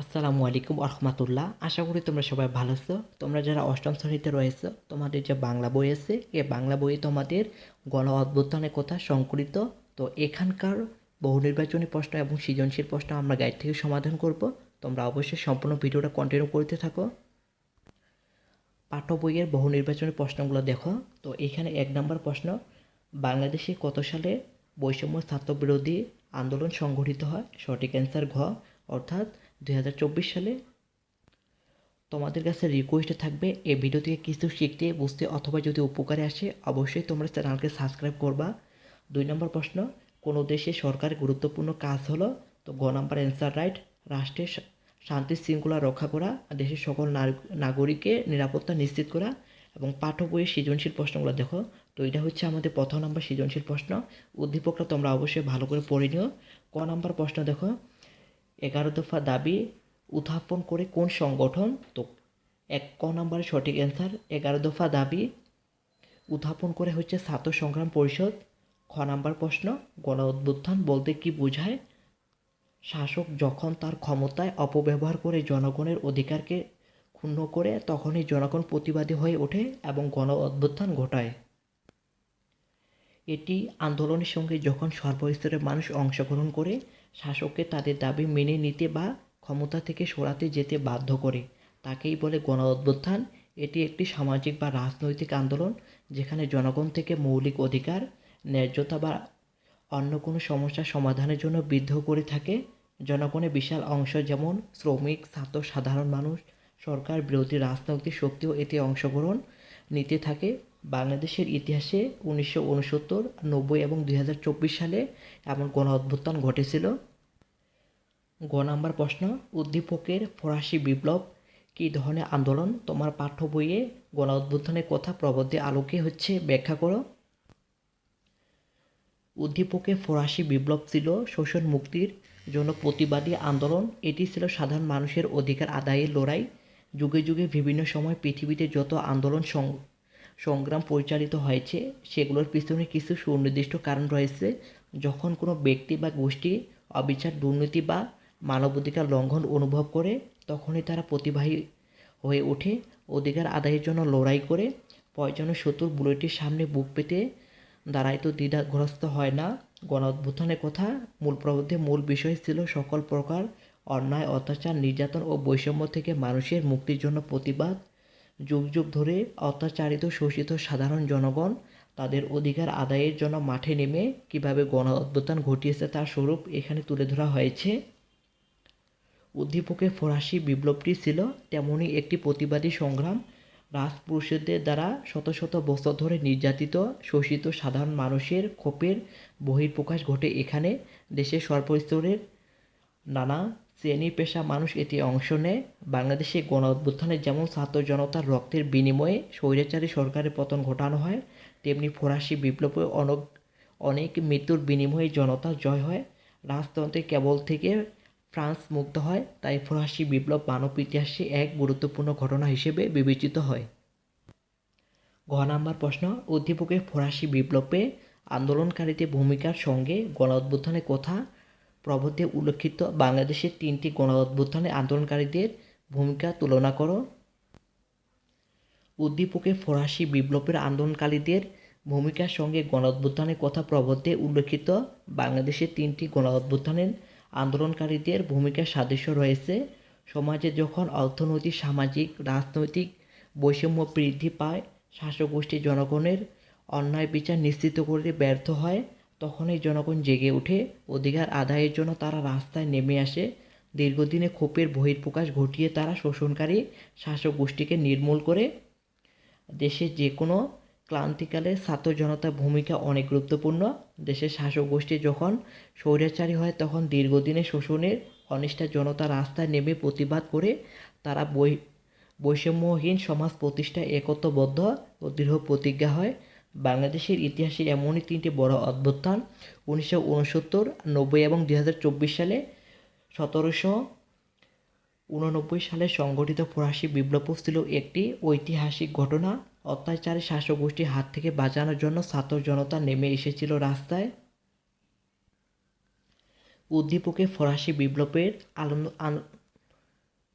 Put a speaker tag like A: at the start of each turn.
A: আসসালামু আলাইকুম রহমতুল্লাহ আশা করি তোমরা সবাই ভালো আছো। তোমরা যারা অষ্টম শ্রেণীতে রয়েছো, তোমাদের যে বাংলা বই আছে এ বাংলা বইয়ে তোমাদের গণ অভ্যুত্থানের কথা সংকলিত। তো এখানকার বহু নির্বাচনী প্রশ্ন এবং সৃজনশীল প্রশ্ন আমরা গাইড থেকে সমাধান করব। তোমরা অবশ্যই সম্পূর্ণ ভিডিওটা কন্টিনিউ করতে থাকো। পাঠ্য বইয়ের বহু নির্বাচনী প্রশ্নগুলো দেখো। তো এখানে এক নম্বর প্রশ্ন, বাংলাদেশে কত সালে বৈষম্য ছাত্র বিরোধী আন্দোলন সংঘটিত হয়? সঠিক অ্যান্সার ঘ। অর্থাৎ দু হাজার চব্বিশ সালে তোমাদের কাছে রিকোয়েস্ট থাকবে এই ভিডিও থেকে কিছু শিখতে, বুঝতে অথবা যদি উপকারে আসে, অবশ্যই তোমরা চ্যানেলকে সাবস্ক্রাইব করবা। দুই নম্বর প্রশ্ন, কোনো দেশে সরকার গুরুত্বপূর্ণ কাজ হলো? তো গ নাম্বার অ্যান্সার রাইট রাষ্ট্রের শান্তি শৃঙ্খলা রক্ষা করা, দেশের সকল নাগ- নাগরিকের নিরাপত্তা নিশ্চিত করা এবং পাঠ্য বইয়ের সৃজনশীল প্রশ্নগুলো দেখো। তো এটা হচ্ছে আমাদের প্রথম নাম্বার সৃজনশীল প্রশ্ন। উদ্দীপকটা তোমরা অবশ্যই ভালো করে পড়ে নিও। ক নাম্বার প্রশ্ন দেখো এগারো দফা দাবি উত্থাপন করে কোন সংগঠন? তো এক ক নম্বরের সঠিক অ্যান্সার এগারো দফা দাবি উত্থাপন করে হচ্ছে ছাত্র সংগ্রাম পরিষদ। খ নাম্বার প্রশ্ন, গণ উদ্বোধন বলতে কি বোঝায়? শাসক যখন তার ক্ষমতায় অপব্যবহার করে জনগণের অধিকারকে ক্ষুণ্ণ করে, তখনই জনগণ প্রতিবাদী হয়ে ওঠে এবং গণ অভ্যুত্থান ঘটায়। এটি আন্দোলনের সঙ্গে যখন সর্বস্তরের মানুষ অংশগ্রহণ করে, শাসককে তাদের দাবি মেনে নিতে বা ক্ষমতা থেকে সরাতে যেতে বাধ্য করে। তাকেই বলে গণ অভ্যুত্থান এটি একটি সামাজিক বা রাজনৈতিক আন্দোলন, যেখানে জনগণ থেকে মৌলিক অধিকার, ন্যায্যতা বা অন্য কোনো সমস্যার সমাধানের জন্য বিদ্রোহ করে থাকে। জনগণের বিশাল অংশ যেমন শ্রমিক, ছাত্র, সাধারণ মানুষ, সরকার বিরোধী রাজনৈতিক শক্তিও এতে অংশগ্রহণ নিতে থাকে। বাংলাদেশের ইতিহাসে উনিশশো উনসত্তর, নব্বই এবং দুই হাজার চব্বিশ সালে এমন গণ অভ্যুত্থান ঘটেছিল। গ নাম্বার প্রশ্ন, উদ্দীপকের ফরাসি বিপ্লব কি ধরনের আন্দোলন? তোমার পাঠ্য বইয়ে গণ অভ্যুত্থানের কথা প্রবদ্ধে আলোকে হচ্ছে ব্যাখ্যা করো। উদ্দীপকে ফরাসি বিপ্লব ছিল শোষণ মুক্তির জন্য প্রতিবাদী আন্দোলন। এটি ছিল সাধারণ মানুষের অধিকার আদায়ের লড়াই। যুগে যুগে বিভিন্ন সময় পৃথিবীতে যত আন্দোলন সংগ্রাম পরিচালিত হয়েছে, সেগুলোর পিছনে কিছু সুনির্দিষ্ট কারণ রয়েছে। যখন কোনো ব্যক্তি বা গোষ্ঠী অবিচার, দুর্নীতি বা মানবাধিকার লঙ্ঘন অনুভব করে, তখনই তারা প্রতিবাহী হয়ে ওঠে, অধিকার আদায়ের জন্য লড়াই করে। প্রয়োজনে শত্রুর বুলেটের সামনে বুক পেতে দাঁড়ায় তো দ্বিধাগ্রস্ত হয় না। গণ কথা মূল প্রবন্ধে মূল বিষয় ছিল সকল প্রকার অন্যায়, অত্যাচার, নির্যাতন ও বৈষম্য থেকে মানুষের মুক্তির জন্য প্রতিবাদ। যুগ যুগ ধরে অত্যাচারিত, শোষিত সাধারণ জনগণ তাদের অধিকার আদায়ের জন্য মাঠে নেমে কীভাবে গণ অভ্যুত্থান ঘটিয়েছে তার স্বরূপ এখানে তুলে ধরা হয়েছে। উদ্দীপকের ফরাসি বিপ্লবটি ছিল তেমনই একটি প্রতিবাদী সংগ্রাম। রাজপুরুষদের দ্বারা শত শত বছর ধরে নির্যাতিত, শোষিত সাধারণ মানুষের ক্ষোভের বহিঃপ্রকাশ ঘটে এখানে। দেশের সর্বস্তরের নানা শ্রেণি পেশা মানুষ এতে অংশ নেয়। বাংলাদেশে গণ অভ্যুত্থানে যেমন ছাত্র জনতার রক্তের বিনিময়ে স্বৈরাচারী সরকারের পতন ঘটানো হয়, তেমনি ফরাসি বিপ্লবে অনেক অনেক মৃত্যুর বিনিময়ে জনতার জয় হয়। রাজতন্ত্রে কেবল থেকে ফ্রান্স মুক্ত হয়, তাই ফরাসি বিপ্লব মানব ইতিহাসে এক গুরুত্বপূর্ণ ঘটনা হিসেবে বিবেচিত হয়। ঘ নাম্বার প্রশ্ন, উদ্দীপকের ফরাসি বিপ্লবে আন্দোলনকারীদের ভূমিকার সঙ্গে গণ অভ্যুত্থানের কথা প্রবন্ধে উল্লেখিত বাংলাদেশের তিনটি গণ অভ্যুত্থানে আন্দোলনকারীদের ভূমিকা তুলনা করো। উদ্দীপকে ফরাসি বিপ্লবের আন্দোলনকারীদের ভূমিকার সঙ্গে গণ অভ্যুত্থানের কথা প্রবন্ধে উল্লেখিত বাংলাদেশের তিনটি গণ অভ্যুত্থানের আন্দোলনকারীদের ভূমিকার সাদৃশ্য রয়েছে। সমাজে যখন অর্থনৈতিক, সামাজিক, রাজনৈতিক বৈষম্য বৃদ্ধি পায় শাসক গোষ্ঠী জনগণের অন্যায় বিচার নিশ্চিত করতে ব্যর্থ হয় তখনই জনগণ জেগে ওঠে অধিকার আদায়ের জন্য তারা রাস্তায় নেমে আসে। দীর্ঘদিনে ক্ষোভের বহিঃপ্রকাশ ঘটিয়ে তারা শোষণকারী শাসক গোষ্ঠীকে নির্মূল করে দেশের যে কোনো ক্লান্তিকালে ছাত্র জনতার ভূমিকা অনেক গুরুত্বপূর্ণ। দেশের শাসক গোষ্ঠী যখন স্বৈরাচারী হয়, তখন দীর্ঘদিনে শোষণের অনিষ্ঠা জনতা রাস্তায় নেমে প্রতিবাদ করে তারা বৈ, বৈষম্যহীন সমাজ প্রতিষ্ঠায় একত্রবদ্ধ ও দৃঢ় প্রতিজ্ঞা হয়। বাংলাদেশের ইতিহাসে এমনই তিনটি বড় অভ্যুত্থান, উনিশশো উনসত্তর, নব্বই এবং দুই হাজার চব্বিশ সালে সতেরোশো উননব্বই সালে সংগঠিত ফরাসি বিপ্লব ছিল একটি ঐতিহাসিক ঘটনা। অত্যাচারী শাসক গোষ্ঠীর হাত থেকে বাঁচানোর জন্য ছাত্র জনতা নেমে এসেছিল রাস্তায়। উদ্দীপকে ফরাসি বিপ্লবের আন-